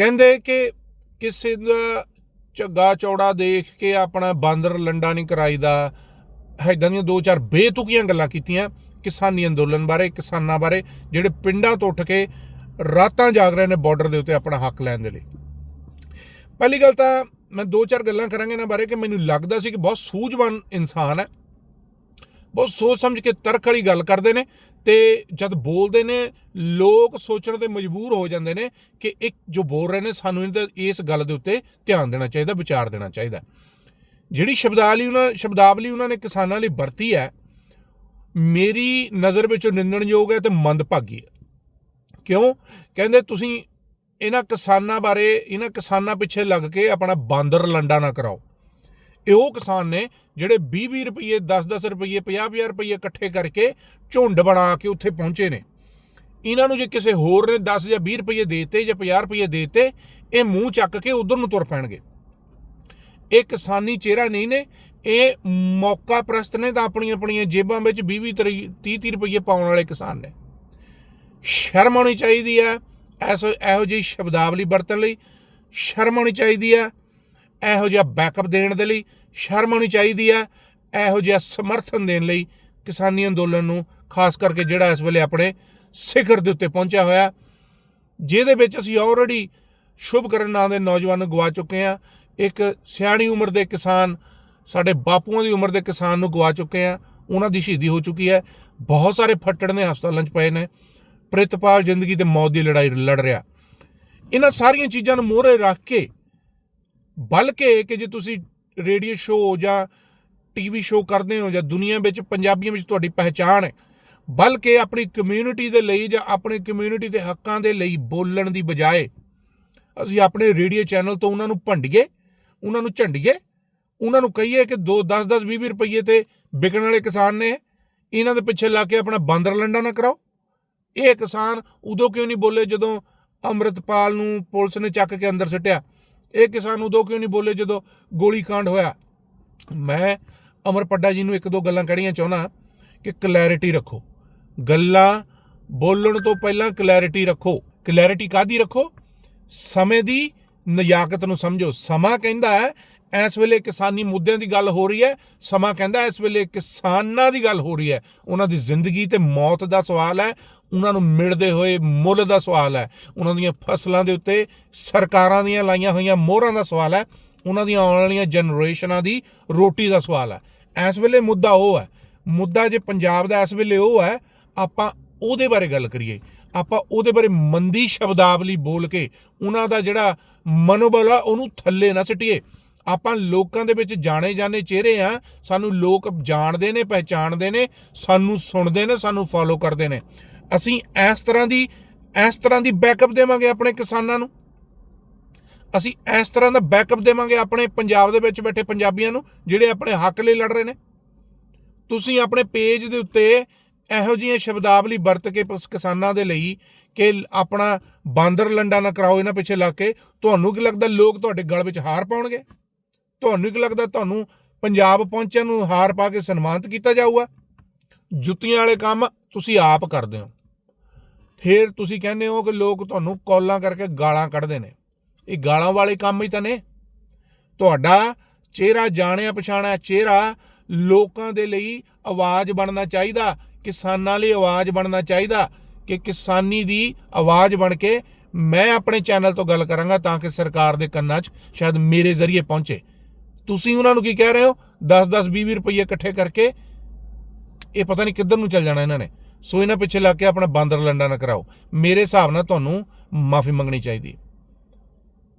ਕਹਿੰਦੇ ਕਿ ਕਿਸੇ ਦਾ ਝੱਗਾ ਚੌੜਾ ਦੇਖ ਕੇ ਆਪਣਾ ਬਾਂਦਰ ਲੰਡਾ ਨਹੀਂ ਕਰਾਈਦਾ। ਐਦਾਂ ਦੀਆਂ ਦੋ ਚਾਰ ਬੇਤੁਕੀਆਂ ਗੱਲਾਂ ਕੀਤੀਆਂ ਕਿਸਾਨੀ ਅੰਦੋਲਨ ਬਾਰੇ, ਕਿਸਾਨਾਂ ਬਾਰੇ, ਜਿਹੜੇ ਪਿੰਡਾਂ ਤੋਂ ਉੱਠ ਕੇ ਰਾਤਾਂ ਜਾਗ ਰਹੇ ਨੇ ਬਾਰਡਰ ਦੇ ਉੱਤੇ ਆਪਣਾ ਹੱਕ ਲੈਣ ਦੇ ਲਈ। ਪਹਿਲੀ ਗੱਲ ਤਾਂ ਮੈਂ ਦੋ ਚਾਰ ਗੱਲਾਂ ਕਰਾਂਗੇ ਇਹਨਾਂ ਬਾਰੇ ਕਿ ਮੈਨੂੰ ਲੱਗਦਾ ਸੀ ਕਿ ਬਹੁਤ ਸੂਝਵਾਨ ਇਨਸਾਨ ਹੈ। ਬਹੁਤ ਸੋਚ ਸਮਝ ਕੇ ਤਰਕ ਵਾਲੀ ਗੱਲ ਕਰਦੇ ਨੇ। ਤੇ ਜਦ ਬੋਲਦੇ ਨੇ, ਲੋਕ ਸੋਚਣ ਤੇ ਮਜਬੂਰ ਹੋ ਜਾਂਦੇ ਨੇ ਕਿ ਇੱਕ ਜੋ ਬੋਲ ਰਹੇ ਨੇ, ਸਾਨੂੰ ਇਹਨਾਂ ਇਸ ਗੱਲ ਦੇ ਉੱਤੇ ਧਿਆਨ ਦੇਣਾ ਚਾਹੀਦਾ, ਵਿਚਾਰ ਦੇਣਾ ਚਾਹੀਦਾ। ਜਿਹੜੀ ਸ਼ਬਦਾਵਲੀ ਉਹਨਾਂ ਸ਼ਬਦਾਵਲੀ ਉਹਨਾਂ ਨੇ ਕਿਸਾਨਾਂ ਲਈ ਵਰਤੀ ਹੈ, ਮੇਰੀ ਨਜ਼ਰ ਵਿੱਚ ਉਹ ਨਿੰਦਣਯੋਗ ਹੈ ਤੇ ਮੰਦਭਾਗੀ ਹੈ। ਕਿਉਂ? ਕਹਿੰਦੇ ਤੁਸੀਂ ਇਹਨਾਂ ਕਿਸਾਨਾਂ ਬਾਰੇ, ਇਹਨਾਂ ਕਿਸਾਨਾਂ ਪਿੱਛੇ ਲੱਗ ਕੇ ਆਪਣਾ ਬਾਂਦਰ ਲੰਡਾ ਨਾ ਕਰਾਓ। ਇਹ ਉਹ ਕਿਸਾਨ ਨੇ ਜਿਹੜੇ 20-20 ਰੁਪਏ 10-10 ਰੁਪਏ 50-50 ਰੁਪਏ ਇਕੱਠੇ ਕਰਕੇ ਝੁੰਡ ਬਣਾ ਕੇ ਉੱਥੇ ਪਹੁੰਚੇ ਨੇ। ਇਹਨਾਂ ਨੂੰ ਜੇ ਕਿਸੇ ਹੋਰ ਨੇ 10 ਜਾਂ 20 ਰੁਪਏ ਦੇਤੇ ਜਾਂ 50 ਰੁਪਏ ਦੇਤੇ, ਇਹ ਮੂੰਹ ਚੱਕ ਕੇ ਉਧਰ ਨੂੰ ਤੁਰ ਪੈਣਗੇ। ਇਹ ਕਿਸਾਨੀ ਚਿਹਰਾ ਨਹੀਂ ਨੇ, ਇਹ ਮੌਕਾ ਪ੍ਰਸਤ ਨੇ ਤਾਂ ਆਪਣੀਆਂ ਆਪਣੀਆਂ ਜੇਬਾਂ ਵਿੱਚ 20 30 30 ਰੁਪਏ ਪਾਉਣ ਵਾਲੇ ਕਿਸਾਨ ਨੇ। ਸ਼ਰਮ ਆਉਣੀ ਚਾਹੀਦੀ ਹੈ, ਐਸੋ, ਇਹੋ ਜਿਹੀ ਸ਼ਬਦਾਵਲੀ ਵਰਤਣ ਲਈ ਸ਼ਰਮ ਆਉਣੀ ਚਾਹੀਦੀ ਹੈ ਇਹੋ ਜਿਹਾ ਬੈਕਅਪ ਦੇਣ ਦੇ ਲਈ ਸ਼ਰਮ ਆਉਣੀ ਚਾਹੀਦੀ ਹੈ, ਇਹੋ ਜਿਹਾ ਸਮਰਥਨ ਦੇਣ ਲਈ ਕਿਸਾਨੀ ਅੰਦੋਲਨ ਨੂੰ, ਖਾਸ ਕਰਕੇ ਜਿਹੜਾ ਇਸ ਵੇਲੇ ਆਪਣੇ ਸਿਖਰ ਦੇ ਉੱਤੇ ਪਹੁੰਚਿਆ ਹੋਇਆ। ਜਿਹਦੇ ਵਿੱਚ ਅਸੀਂ ਆਲਰੇਡੀ ਸ਼ੁਭਕਰਨ ਨਾਂ ਦੇ ਨੌਜਵਾਨ ਨੂੰ ਗਵਾ ਚੁੱਕੇ ਹਾਂ। ਇੱਕ ਸਿਆਣੀ ਉਮਰ ਦੇ ਕਿਸਾਨ, ਸਾਡੇ ਬਾਪੂਆਂ ਦੀ ਉਮਰ ਦੇ ਕਿਸਾਨ ਨੂੰ ਗਵਾ ਚੁੱਕੇ ਹਾਂ। ਉਹਨਾਂ ਦੀ ਸ਼ਹੀਦੀ ਹੋ ਚੁੱਕੀ ਹੈ। ਬਹੁਤ ਸਾਰੇ ਫੱਟੜ ਨੇ, ਹਸਪਤਾਲਾਂ 'ਚ ਪਏ ਨੇ। ਪ੍ਰਿਤਪਾਲ ਜ਼ਿੰਦਗੀ ਤੇ ਮੌਤ ਦੀ ਲੜਾਈ ਲੜ ਰਿਹਾ। ਇਹਨਾਂ ਸਾਰੀਆਂ ਚੀਜ਼ਾਂ ਨੂੰ ਮੋਹਰੇ ਰੱਖ ਕੇ ਬਲਕਿ ਕਿ ਜੇ ਤੁਸੀਂ ਰੇਡੀਓ ਸ਼ੋਅ ਜਾਂ ਟੀਵੀ ਸ਼ੋਅ ਕਰਦੇ ਹੋ ਜਾਂ ਦੁਨੀਆ ਵਿੱਚ ਪੰਜਾਬੀਆਂ ਵਿੱਚ ਤੁਹਾਡੀ ਪਹਿਚਾਣ ਹੈ, ਬਲਕਿ ਆਪਣੀ ਕਮਿਊਨਿਟੀ ਦੇ ਲਈ ਜਾਂ ਆਪਣੀ ਕਮਿਊਨਿਟੀ ਦੇ ਹੱਕਾਂ ਦੇ ਲਈ ਬੋਲਣ ਦੀ ਬਜਾਏ ਅਸੀਂ ਆਪਣੇ ਰੇਡੀਓ ਚੈਨਲ ਤੋਂ ਉਹਨਾਂ ਨੂੰ ਭੰਡੀਏ, ਉਹਨਾਂ ਨੂੰ ਝੰਡੀਏ, ਉਹਨਾਂ ਨੂੰ ਕਹੀਏ ਕਿ 2 10 10 20 ਰੁਪਏ ਤੇ ਵਿਕਣ ਵਾਲੇ ਕਿਸਾਨ ਨੇ, ਇਹਨਾਂ ਦੇ ਪਿੱਛੇ ਲਾ ਕੇ ਆਪਣਾ ਬਾਂਦਰ ਲੰਡਾ ਨਾ ਕਰਾਓ। ਇਹ ਕਿਸਾਨ ਉਦੋਂ ਕਿਉਂ ਨਹੀਂ ਬੋਲੇ ਜਦੋਂ ਅੰਮ੍ਰਿਤਪਾਲ ਨੂੰ ਪੁਲਿਸ ਨੇ ਚੱਕ ਕੇ ਅੰਦਰ ਸਿੱਟਿਆ? ਇਹ ਕਿਸਾਨ ਉਦੋਂ ਕਿਉਂ ਨਹੀਂ ਬੋਲੇ ਜਦੋਂ ਗੋਲੀ ਕਾਂਡ ਹੋਇਆ? ਮੈਂ ਅਮਰ ਪੱਡਾ ਜੀ ਨੂੰ ਇੱਕ ਦੋ ਗੱਲਾਂ ਕਹਿਣੀਆਂ ਚਾਹੁੰਦਾ ਕਿ ਕਲੈਰਿਟੀ ਰੱਖੋ। ਗੱਲਾਂ ਬੋਲਣ ਤੋਂ ਪਹਿਲਾਂ ਕਲੈਰਿਟੀ ਰੱਖੋ। ਕਲੈਰਿਟੀ ਕਾਦੀ ਰੱਖੋ? ਸਮੇਂ ਦੀ ਨਜਾਕਤ ਨੂੰ ਸਮਝੋ। ਸਮਾਂ ਕਹਿੰਦਾ ਹੈ ਇਸ ਵੇਲੇ ਕਿਸਾਨੀ ਮੁੱਦਿਆਂ ਦੀ ਗੱਲ ਹੋ ਰਹੀ ਹੈ। ਸਮਾਂ ਕਹਿੰਦਾ ਇਸ ਵੇਲੇ ਕਿਸਾਨਾਂ ਦੀ ਗੱਲ ਹੋ ਰਹੀ ਹੈ। ਉਹਨਾਂ ਦੀ ਜ਼ਿੰਦਗੀ ਤੇ ਮੌਤ ਦਾ ਸਵਾਲ ਹੈ। ਉਹਨਾਂ ਨੂੰ ਮਿਲਦੇ ਹੋਏ ਮੁੱਲ ਦਾ ਸਵਾਲ ਹੈ। ਉਹਨਾਂ ਦੀਆਂ ਫਸਲਾਂ ਦੇ ਉੱਤੇ ਸਰਕਾਰਾਂ ਦੀਆਂ ਲਾਈਆਂ ਹੋਈਆਂ ਮੋਹਰਾਂ ਦਾ ਸਵਾਲ ਹੈ। ਉਹਨਾਂ ਦੀਆਂ ਆਉਣ ਵਾਲੀਆਂ ਜਨਰੇਸ਼ਨਾਂ ਦੀ ਰੋਟੀ ਦਾ ਸਵਾਲ ਹੈ। ਇਸ ਵੇਲੇ ਮੁੱਦਾ ਉਹ ਹੈ। ਮੁੱਦਾ ਜੇ ਪੰਜਾਬ ਦਾ ਇਸ ਵੇਲੇ ਉਹ ਹੈ, ਆਪਾਂ ਉਹਦੇ ਬਾਰੇ ਗੱਲ ਕਰੀਏ। ਆਪਾਂ ਉਹਦੇ ਬਾਰੇ ਮੰਦੀ ਸ਼ਬਦਾਵਲੀ ਬੋਲ ਕੇ ਉਹਨਾਂ ਦਾ ਜਿਹੜਾ ਮਨੋਬਲ ਆ, ਉਹਨੂੰ ਥੱਲੇ ਨਾ ਸਿੱਟੀਏ। ਆਪਾਂ ਲੋਕਾਂ ਦੇ ਵਿੱਚ ਜਾਣੇ ਜਾਣੇ ਚਿਹਰੇ ਆ, ਸਾਨੂੰ ਲੋਕ ਜਾਣਦੇ ਨੇ, ਪਹਿਚਾਣਦੇ ਨੇ, ਸਾਨੂੰ ਸੁਣਦੇ ਨੇ, ਸਾਨੂੰ ਫੋਲੋ ਕਰਦੇ ਨੇ। ਅਸੀਂ ਇਸ ਤਰ੍ਹਾਂ ਦੀ, ਇਸ ਤਰ੍ਹਾਂ ਦੀ ਬੈਕਅਪ ਦੇਵਾਂਗੇ ਆਪਣੇ ਕਿਸਾਨਾਂ ਨੂੰ। ਅਸੀਂ ਇਸ ਤਰ੍ਹਾਂ ਦਾ ਬੈਕਅਪ ਦੇਵਾਂਗੇ ਆਪਣੇ ਪੰਜਾਬ ਦੇ ਵਿੱਚ ਬੈਠੇ ਪੰਜਾਬੀਆਂ ਨੂੰ, ਜਿਹੜੇ ਆਪਣੇ ਹੱਕ ਲਈ ਲੜ ਰਹੇ ਨੇ। ਤੁਸੀਂ ਆਪਣੇ ਪੇਜ ਦੇ ਉੱਤੇ ਇਹੋ ਜਿਹੀਆਂ ਸ਼ਬਦਾਵਲੀ ਵਰਤ ਕੇ ਕਿਸਾਨਾਂ ਦੇ ਲਈ ਕਿ ਆਪਣਾ ਬਾਂਦਰ ਲੰਡਾ ਨਾ ਕਰਾਓ ਇਹਨਾਂ ਪਿੱਛੇ ਲਾ ਕੇ, ਤੁਹਾਨੂੰ ਕੀ ਲੱਗਦਾ ਲੋਕ ਤੁਹਾਡੇ ਗਲ ਵਿੱਚ ਹਾਰ ਪਾਉਣਗੇ? ਤੁਹਾਨੂੰ ਕੀ ਲੱਗਦਾ ਤੁਹਾਨੂੰ ਪੰਜਾਬ ਪਹੁੰਚਣ ਨੂੰ ਹਾਰ ਪਾ ਕੇ ਸਨਮਾਨਿਤ ਕੀਤਾ ਜਾਊਗਾ? ਜੁੱਤੀਆਂ ਵਾਲੇ ਕੰਮ ਤੁਸੀਂ ਆਪ ਕਰਦੇ ਹੋ। ਫਿਰ ਤੁਸੀਂ ਕਹਿੰਦੇ ਹੋ ਕਿ ਲੋਕ ਤੁਹਾਨੂੰ ਕਾਲਾਂ ਕਰਕੇ ਗਾਲਾਂ ਕੱਢਦੇ ਨੇ। ਇਹ ਗਾਲਾਂ ਵਾਲੇ ਕੰਮ ਹੀ ਤਾਂ ਨੇ। ਤੁਹਾਡਾ ਚਿਹਰਾ ਜਾਣਿਆ ਪਛਾਣਿਆ ਚਿਹਰਾ ਲੋਕਾਂ ਦੇ ਲਈ ਆਵਾਜ਼ ਬਣਨਾ ਚਾਹੀਦਾ, ਕਿਸਾਨਾਂ ਲਈ ਆਵਾਜ਼ ਬਣਨਾ ਚਾਹੀਦਾ, ਕਿ ਕਿਸਾਨੀ ਦੀ ਆਵਾਜ਼ ਬਣ ਕੇ ਮੈਂ ਆਪਣੇ ਚੈਨਲ ਤੋਂ ਗੱਲ ਕਰਾਂਗਾ ਤਾਂ ਕਿ ਸਰਕਾਰ ਦੇ ਕੰਨਾਂ 'ਚ ਸ਼ਾਇਦ ਮੇਰੇ ਜ਼ਰੀਏ ਪਹੁੰਚੇ। ਤੁਸੀਂ ਉਹਨਾਂ ਨੂੰ ਕੀ ਕਹਿ ਰਹੇ ਹੋ? 10-10 20 ਰੁਪਏ ਇਕੱਠੇ ਕਰਕੇ ਇਹ ਪਤਾ ਨਹੀਂ ਕਿੱਧਰ ਨੂੰ ਚੱਲ ਜਾਣਾ ਇਹਨਾਂ ਨੇ। ਸੋ ਇਹਨਾਂ ਪਿੱਛੇ ਲੱਗ ਕੇ ਆਪਣਾ ਬਾਂਦਰ ਲੰਡਾ ਨਾ ਕਰਾਓ। ਮੇਰੇ ਹਿਸਾਬ ਨਾਲ ਤੁਹਾਨੂੰ ਮਾਫੀ ਮੰਗਣੀ ਚਾਹੀਦੀ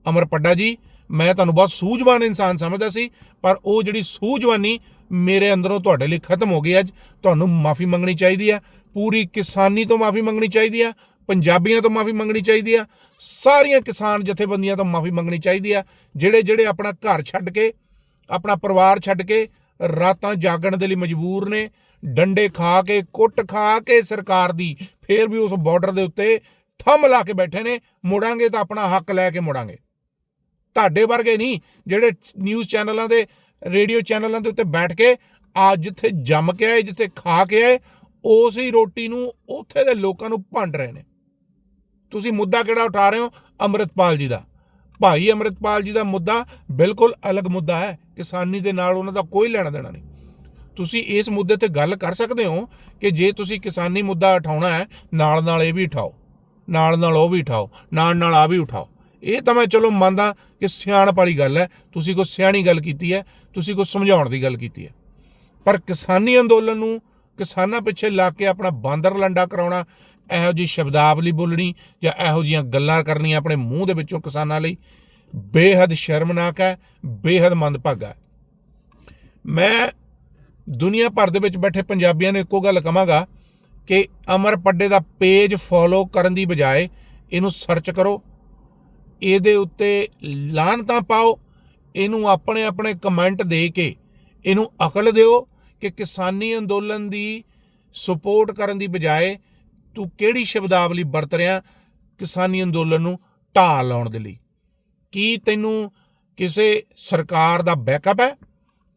ਅਮਰ ਪੱਡਾ ਜੀ, ਮੈਂ ਤੁਹਾਨੂੰ ਬਹੁਤ ਸੂਝਵਾਨ ਇਨਸਾਨ ਸਮਝਦਾ ਸੀ, ਪਰ ਉਹ ਜਿਹੜੀ ਸੂਝਵਾਨੀ ਮੇਰੇ ਅੰਦਰੋਂ ਤੁਹਾਡੇ ਲਈ ਖਤਮ ਹੋ ਗਈ ਅੱਜ, ਤੁਹਾਨੂੰ ਮਾਫੀ ਮੰਗਣੀ ਚਾਹੀਦੀ ਹੈ। ਪੂਰੀ ਕਿਸਾਨੀ ਤੋਂ ਮਾਫੀ ਮੰਗਣੀ ਚਾਹੀਦੀ ਹੈ, ਪੰਜਾਬੀਆਂ ਤੋਂ ਮਾਫੀ ਮੰਗਣੀ ਚਾਹੀਦੀ ਆ ਸਾਰੀਆਂ ਕਿਸਾਨ ਜਥੇਬੰਦੀਆਂ ਤੋਂ ਮਾਫੀ ਮੰਗਣੀ ਚਾਹੀਦੀ ਆ ਜਿਹੜੇ ਜਿਹੜੇ ਆਪਣਾ ਘਰ ਛੱਡ ਕੇ ਆਪਣਾ ਪਰਿਵਾਰ ਛੱਡ ਕੇ ਰਾਤਾਂ ਜਾਗਣ ਦੇ ਲਈ ਮਜਬੂਰ ਨੇ। ਡੰਡੇ ਖਾ ਕੇ, ਕੁੱਟ ਖਾ ਕੇ ਸਰਕਾਰ ਦੀ, ਫੇਰ ਵੀ ਉਸ ਬਾਰਡਰ ਦੇ ਉੱਤੇ ਥੰਮ ਲਾ ਕੇ ਬੈਠੇ ਨੇ। ਮੁੜਾਂਗੇ ਤਾਂ ਆਪਣਾ ਹੱਕ ਲੈ ਕੇ ਮੁੜਾਂਗੇ। ਤੁਹਾਡੇ ਵਰਗੇ ਨਹੀਂ, ਜਿਹੜੇ ਨਿਊਜ਼ ਚੈਨਲਾਂ ਦੇ, ਰੇਡੀਓ ਚੈਨਲਾਂ ਦੇ ਉੱਤੇ ਬੈਠ ਕੇ ਆ ਜਿੱਥੇ ਜੰਮ ਕੇ ਆਏ, ਜਿੱਥੇ ਖਾ ਕੇ ਆਏ, ਉਸ ਹੀ ਰੋਟੀ ਨੂੰ ਉੱਥੇ ਦੇ ਲੋਕਾਂ ਨੂੰ ਭੰਡ ਰਹੇ ਨੇ। ਤੁਸੀਂ ਮੁੱਦਾ ਕਿਹੜਾ ਉਠਾ ਰਹੇ ਹੋ? ਅੰਮ੍ਰਿਤਪਾਲ ਜੀ ਦਾ। ਭਾਈ ਅਮਰਿਤਪਾਲ ਜੀ ਦਾ ਮੁੱਦਾ ਬਿਲਕੁਲ ਅਲੱਗ ਮੁੱਦਾ ਹੈ। ਕਿਸਾਨੀ ਦੇ ਨਾਲ ਉਹਨਾਂ ਦਾ ਕੋਈ ਲੈਣਾ ਦੇਣਾ ਨਹੀਂ। ਤੁਸੀਂ ਇਸ ਮੁੱਦੇ ਤੇ ਗੱਲ ਕਰ ਸਕਦੇ ਹੋ ਕਿ ਜੇ ਤੁਸੀਂ ਕਿਸਾਨੀ ਮੁੱਦਾ ਉਠਾਉਣਾ ਹੈ ਨਾਲ ਨਾਲ ਇਹ ਵੀ ਉਠਾਓ ਨਾਲ ਨਾਲ ਉਹ ਵੀ ਉਠਾਓ ਨਾਲ ਨਾਲ ਆ ਵੀ ਉਠਾਓ। ਇਹ ਤਾਂ ਮੈਂ ਚਲੋ ਮੰਨਦਾ ਕਿ ਸਿਆਣਪ ਵਾਲੀ ਗੱਲ ਹੈ, ਤੁਸੀਂ ਕੋਈ ਸਿਆਣੀ ਗੱਲ ਕੀਤੀ ਹੈ, ਤੁਸੀਂ ਕੋਈ ਸਮਝਾਉਣ ਦੀ ਗੱਲ ਕੀਤੀ ਹੈ। ਪਰ ਕਿਸਾਨੀ ਅੰਦੋਲਨ ਨੂੰ ਕਿਸਾਨਾਂ ਪਿੱਛੇ ਲਾ ਕੇ ਆਪਣਾ ਬਾਂਦਰ ਲੰਡਾ ਕਰਾਉਣਾ, ਇਹੋ ਜੀ ਸ਼ਬਦਾਵਲੀ ਬੋਲਣੀ ਜਾਂ ਇਹੋ ਜੀਆਂ ਗੱਲਾਂ ਕਰਨੀਆਂ ਆਪਣੇ ਮੂੰਹ ਦੇ ਵਿੱਚੋਂ ਕਿਸਾਨਾਂ ਲਈ ਬੇਹੱਦ ਸ਼ਰਮਨਾਕ ਹੈ, ਬੇਹੱਦ ਮੰਦਭਾਗਾ ਹੈ। ਮੈਂ ਦੁਨੀਆ ਭਰ ਦੇ ਵਿੱਚ ਬੈਠੇ ਪੰਜਾਬੀਆਂ ਨੂੰ ਇੱਕੋ ਗੱਲ ਕਹਾਂਗਾ ਕਿ ਅਮਰ ਪੱਡੇ ਦਾ ਪੇਜ ਫੋਲੋ ਕਰਨ ਦੀ ਬਜਾਏ ਇਹਨੂੰ ਸਰਚ ਕਰੋ, ਇਹਦੇ ਉੱਤੇ ਲਾਨਤਾਂ ਪਾਓ, ਇਹਨੂੰ ਆਪਣੇ ਆਪਣੇ ਕਮੈਂਟ ਦੇ ਕੇ ਇਹਨੂੰ ਅਕਲ ਦਿਓ ਕਿ ਕਿਸਾਨੀ ਅੰਦੋਲਨ ਦੀ ਸਪੋਰਟ ਕਰਨ ਦੀ ਬਜਾਏ ਤੂੰ ਕਿਹੜੀ ਸ਼ਬਦਾਵਲੀ ਵਰਤ ਰਿਹਾ ਕਿਸਾਨੀ ਅੰਦੋਲਨ ਨੂੰ ਢਾਹ ਲਾਉਣ ਦੇ ਲਈ। ਕੀ ਤੈਨੂੰ ਕਿਸੇ ਸਰਕਾਰ ਦਾ ਬੈਕਅਪ ਹੈ?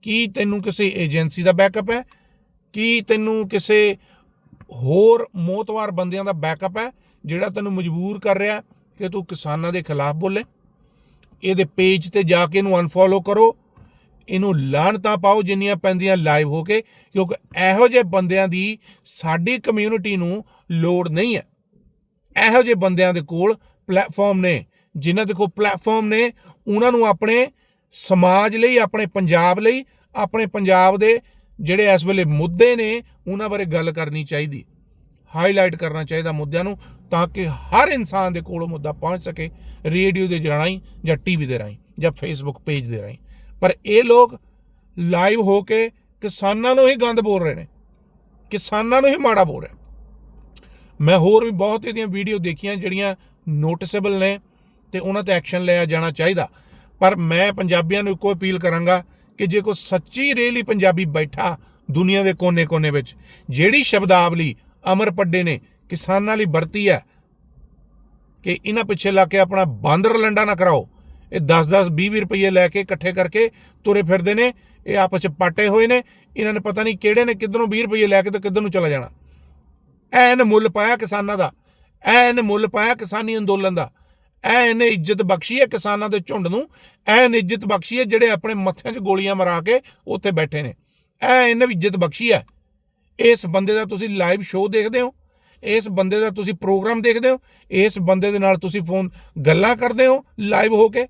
ਕੀ ਤੈਨੂੰ ਕਿਸੇ ਏਜੰਸੀ ਦਾ ਬੈਕਅਪ ਹੈ? ਕੀ ਤੈਨੂੰ ਕਿਸੇ ਹੋਰ ਮੋਤਵਾਰ ਬੰਦਿਆਂ ਦਾ ਬੈਕਅਪ ਹੈ ਜਿਹੜਾ ਤੈਨੂੰ ਮਜਬੂਰ ਕਰ ਰਿਹਾ ਕਿ ਤੂੰ ਕਿਸਾਨਾਂ ਦੇ ਖਿਲਾਫ ਬੋਲੇ? ਇਹਦੇ ਪੇਜ ਤੇ ਜਾ ਕੇ ਇਹਨੂੰ ਅਨਫੋਲੋ ਕਰੋ। ਇਹਨੂੰ ਲਾਹਨਤਾਂ ਪਾਓ ਜਿੰਨੀਆਂ ਪੈਂਦੀਆਂ ਲਾਈਵ ਹੋ ਕੇ, ਕਿਉਂਕਿ ਇਹੋ ਜਿਹੇ ਬੰਦਿਆਂ ਦੀ ਸਾਡੀ ਕਮਿਊਨਿਟੀ ਨੂੰ ਲੋੜ ਨਹੀਂ ਹੈ। ਇਹੋ ਜਿਹੇ ਬੰਦਿਆਂ ਦੇ ਕੋਲ ਪਲੇਟਫਾਰਮ ਨੇ। ਜਿਨ੍ਹਾਂ ਦੇ ਕੋਲ ਪਲੇਟਫਾਰਮ ਨੇ, ਉਹਨਾਂ ਨੂੰ ਆਪਣੇ ਸਮਾਜ ਲਈ, ਆਪਣੇ ਪੰਜਾਬ ਲਈ, ਆਪਣੇ ਪੰਜਾਬ ਦੇ ਜਿਹੜੇ ਇਸ ਵੇਲੇ ਮੁੱਦੇ ਨੇ, ਉਹਨਾਂ ਬਾਰੇ ਗੱਲ ਕਰਨੀ ਚਾਹੀਦੀ। ਹਾਈਲਾਈਟ ਕਰਨਾ ਚਾਹੀਦਾ ਮੁੱਦਿਆਂ ਨੂੰ ਤਾਂ ਕਿ ਹਰ ਇਨਸਾਨ ਦੇ ਕੋਲ ਉਹ ਮੁੱਦਾ ਪਹੁੰਚ ਸਕੇ ਰੇਡੀਓ ਦੇ ਰਾਹੀਂ ਜਾਂ ਟੀਵੀ ਦੇ ਰਾਹੀਂ ਜਾਂ ਫੇਸਬੁੱਕ ਪੇਜ ਦੇ ਰਾਹੀਂ। ਪਰ ਇਹ ਲੋਕ ਲਾਈਵ ਹੋ ਕੇ ਕਿਸਾਨਾਂ ਨੂੰ ਹੀ ਗੰਦ ਬੋਲ ਰਹੇ ਨੇ। ਕਿਸਾਨਾਂ ਨੂੰ ਹੀ ਮਾੜਾ ਬੋਲ ਰਹੇ ਮੈਂ ਹੋਰ ਵੀ ਬਹੁਤ ਇਹਦੀਆਂ ਵੀਡੀਓ ਦੇਖੀਆਂ ਜਿਹੜੀਆਂ ਨੋਟਿਸੇਬਲ ਨੇ। ਤੇ ਉਹਨਾਂ ਤੇ ਐਕਸ਼ਨ ਲਿਆ ਜਾਣਾ ਚਾਹੀਦਾ। ਪਰ ਮੈਂ ਪੰਜਾਬੀਆਂ ਨੂੰ ਇੱਕੋ ਅਪੀਲ ਕਰਾਂਗਾ ਕਿ ਜੇ ਕੋਈ ਸੱਚੀ ਰੇਲੀ ਪੰਜਾਬੀ ਬੈਠਾ ਦੁਨੀਆ ਦੇ ਕੋਨੇ-ਕੋਨੇ ਵਿੱਚ, ਜਿਹੜੀ ਸ਼ਬਦਾਵਲੀ ਅਮਰ ਪੱਡੇ ਨੇ, ਕਿਸਾਨਾਂ ਲਈ ਵਰਤੀ ਹੈ, ਕਿ ਇਹਨਾਂ ਪਿੱਛੇ ਲਾ ਕੇ ਆਪਣਾ ਬਾਂਦਰ ਲੰਡਾ ਨਾ ਕਰਾਓ। ਇਹ 10-10 20-20 ਰੁਪਏ ਲੈ ਕੇ ਇਕੱਠੇ ਕਰਕੇ ਤੁਰੇ ਫਿਰਦੇ ਨੇ, ਇਹ ਆਪਸ ਚ ਪਾਟੇ ਹੋਏ ਨੇ, ਇਹਨਾਂ ਨੇ ਪਤਾ ਨਹੀਂ ਕਿਹੜੇ ਨੇ, ਕਿੱਧਰੋਂ 20 ਰੁਪਏ ਲੈ ਕੇ ਤੇ ਕਿੱਧਰ ਨੂੰ ਚਲਾ ਜਾਣਾ। ਐਨ ਮੁੱਲ ਪਾਇਆ ਕਿਸਾਨਾਂ ਦਾ, ਐਨ ਮੁੱਲ ਪਾਇਆ ਕਿਸਾਨੀ ਅੰਦੋਲਨ ਦਾ। ਐਨ ਇੱਜ਼ਤ ਬਖਸ਼ੀ ਹੈ ਕਿਸਾਨਾਂ ਦੇ ਝੁੰਡ ਨੂੰ। ਇਹਨੇ ਇੱਜ਼ਤ ਬਖਸ਼ੀ ਹੈ ਜਿਹੜੇ ਆਪਣੇ ਮੱਥਿਆਂ 'ਚ ਗੋਲੀਆਂ ਮਰਾ ਕੇ ਉੱਥੇ ਬੈਠੇ ਨੇ। ਐਨ ਇੱਜ਼ਤ ਬਖਸ਼ੀ ਹੈ ਇਸ ਬੰਦੇ ਦਾ ਤੁਸੀਂ ਲਾਈਵ ਸ਼ੋਅ ਦੇਖਦੇ ਹੋ। ਇਸ ਬੰਦੇ ਦਾ ਤੁਸੀਂ ਪ੍ਰੋਗਰਾਮ ਦੇਖਦੇ ਹੋ। ਇਸ ਬੰਦੇ ਦੇ ਨਾਲ ਤੁਸੀਂ ਫੋਨ ਗੱਲਾਂ ਕਰਦੇ ਹੋ ਲਾਈਵ ਹੋ ਕੇ।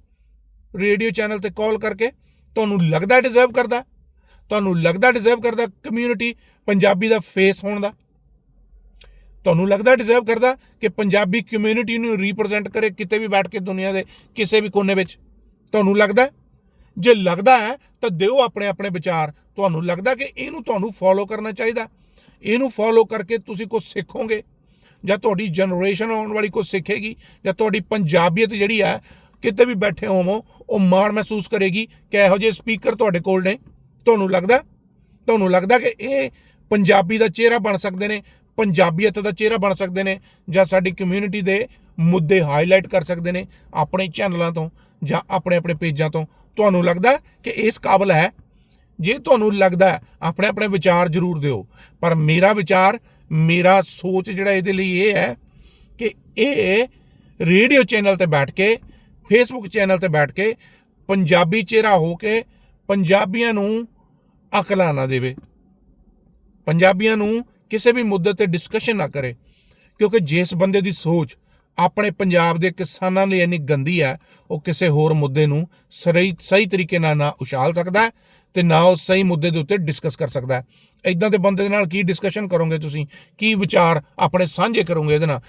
ਰੇਡੀਓ ਚੈਨਲ ਤੇ ਕਾਲ ਕਰਕੇ ਤੁਹਾਨੂੰ ਲੱਗਦਾ ਡਿਜ਼ਰਵ ਕਰਦਾ। ਤੁਹਾਨੂੰ ਲੱਗਦਾ ਡਿਜ਼ਰਵ ਕਰਦਾ ਕਮਿਊਨਿਟੀ ਪੰਜਾਬੀ ਦਾ ਫੇਸ ਹੋਣ ਦਾ। ਤੁਹਾਨੂੰ ਲੱਗਦਾ ਡਿਜ਼ਰਵ ਕਰਦਾ ਕਿ ਪੰਜਾਬੀ ਕਮਿਊਨਿਟੀ ਨੂੰ ਰਿਪਰੈਜ਼ੈਂਟ ਕਰੇ ਕਿਤੇ ਵੀ ਬੈਠ ਕੇ ਦੁਨੀਆ ਦੇ ਕਿਸੇ ਵੀ ਕੋਨੇ ਵਿੱਚ? ਤੁਹਾਨੂੰ ਲੱਗਦਾ? ਜੇ ਲੱਗਦਾ ਹੈ, ਤਾਂ ਦਿਓ ਆਪਣੇ ਆਪਣੇ ਵਿਚਾਰ। ਤੁਹਾਨੂੰ ਲੱਗਦਾ ਕਿ ਇਹਨੂੰ ਤੁਹਾਨੂੰ ਫੋਲੋ ਕਰਨਾ ਚਾਹੀਦਾ? ਇਹਨੂੰ ਫੋਲੋ ਕਰਕੇ ਤੁਸੀਂ ਕੁਝ ਸਿੱਖੋਗੇ? ਜਾਂ ਤੁਹਾਡੀ ਜਨਰੇਸ਼ਨ ਆਉਣ ਵਾਲੀ ਕੁਝ ਸਿੱਖੇਗੀ? ਜਾਂ ਤੁਹਾਡੀ ਪੰਜਾਬੀਅਤ ਜਿਹੜੀ ਹੈ, ਕਿਤੇ ਵੀ ਬੈਠੇ ਹੋਵੋ, ਉਹ ਮਾਣ ਮਹਿਸੂਸ ਕਰੇਗੀ ਕਿ ਇਹੋ ਜਿਹੇ ਸਪੀਕਰ ਤੁਹਾਡੇ ਕੋਲ ਨੇ? ਤੁਹਾਨੂੰ ਲੱਗਦਾ? ਤੁਹਾਨੂੰ ਲੱਗਦਾ ਕਿ ਇਹ ਪੰਜਾਬੀ ਦਾ ਚਿਹਰਾ ਬਣ ਸਕਦੇ ਨੇ? ਪੰਜਾਬੀਅਤ ਦਾ ਚਿਹਰਾ ਬਣ ਸਕਦੇ ਨੇ ਜਾਂ ਸਾਡੀ ਕਮਿਊਨਿਟੀ ਦੇ ਮੁੱਦੇ ਹਾਈਲਾਈਟ ਕਰ ਸਕਦੇ ਨੇ ਆਪਣੇ ਚੈਨਲਾਂ ਤੋਂ ਜਾਂ ਆਪਣੇ ਆਪਣੇ ਪੇਜਾਂ ਤੋਂ। ਤੁਹਾਨੂੰ ਲੱਗਦਾ ਕਿ ਇਸ ਕਾਬਲ ਹੈ? ਜੇ ਤੁਹਾਨੂੰ ਲੱਗਦਾ ਆਪਣੇ ਆਪਣੇ ਵਿਚਾਰ ਜ਼ਰੂਰ ਦਿਓ। ਪਰ ਮੇਰਾ ਵਿਚਾਰ, ਮੇਰਾ ਸੋਚ ਜਿਹੜਾ ਇਹਦੇ ਲਈ ਇਹ ਹੈ ਕਿ ਇਹ ਰੇਡੀਓ ਚੈਨਲ ਤੇ ਬੈਠ ਕੇ ਫੇਸਬੁੱਕ ਚੈਨਲ ਤੇ ਬੈਠ ਕੇ ਪੰਜਾਬੀ ਚਿਹਰਾ ਹੋ ਕੇ ਪੰਜਾਬੀਆਂ ਨੂੰ ਅਕਲਾਂ ਨਾ ਦੇਵੇ। ਪੰਜਾਬੀਆਂ ਨੂੰ ਕਿਸੇ ਵੀ ਮੁੱਦੇ ਤੇ ਡਿਸਕਸ਼ਨ ਨਾ ਕਰੇ। ਕਿਉਂਕਿ ਜਿਸ ਬੰਦੇ ਦੀ ਸੋਚ ਆਪਣੇ ਪੰਜਾਬ ਦੇ ਕਿਸਾਨਾਂ ਲਈ ਇੰਨੀ ਗੰਦੀ ਹੈ, ਉਹ ਕਿਸੇ ਹੋਰ ਮੁੱਦੇ ਨੂੰ ਸਹੀ ਸਹੀ ਤਰੀਕੇ ਨਾਲ ਨਾ ਉਛਾਲ ਸਕਦਾ ਹੈ ਤੇ ਨਾ ਉਹ ਸਹੀ ਮੁੱਦੇ ਦੇ ਉੱਤੇ ਡਿਸਕਸ ਕਰ ਸਕਦਾ ਹੈ। ਦੇ ਬੰਦੇ ਦੇ ਨਾਲ ਕੀ ਡਿਸਕਸ਼ਨ ਕਰੋਗੇ ਤੁਸੀਂ? ਕੀ ਵਿਚਾਰ ਆਪਣੇ ਸਾਂਝੇ ਕਰੋਗੇ ਇਹਦੇ ਨਾਲ?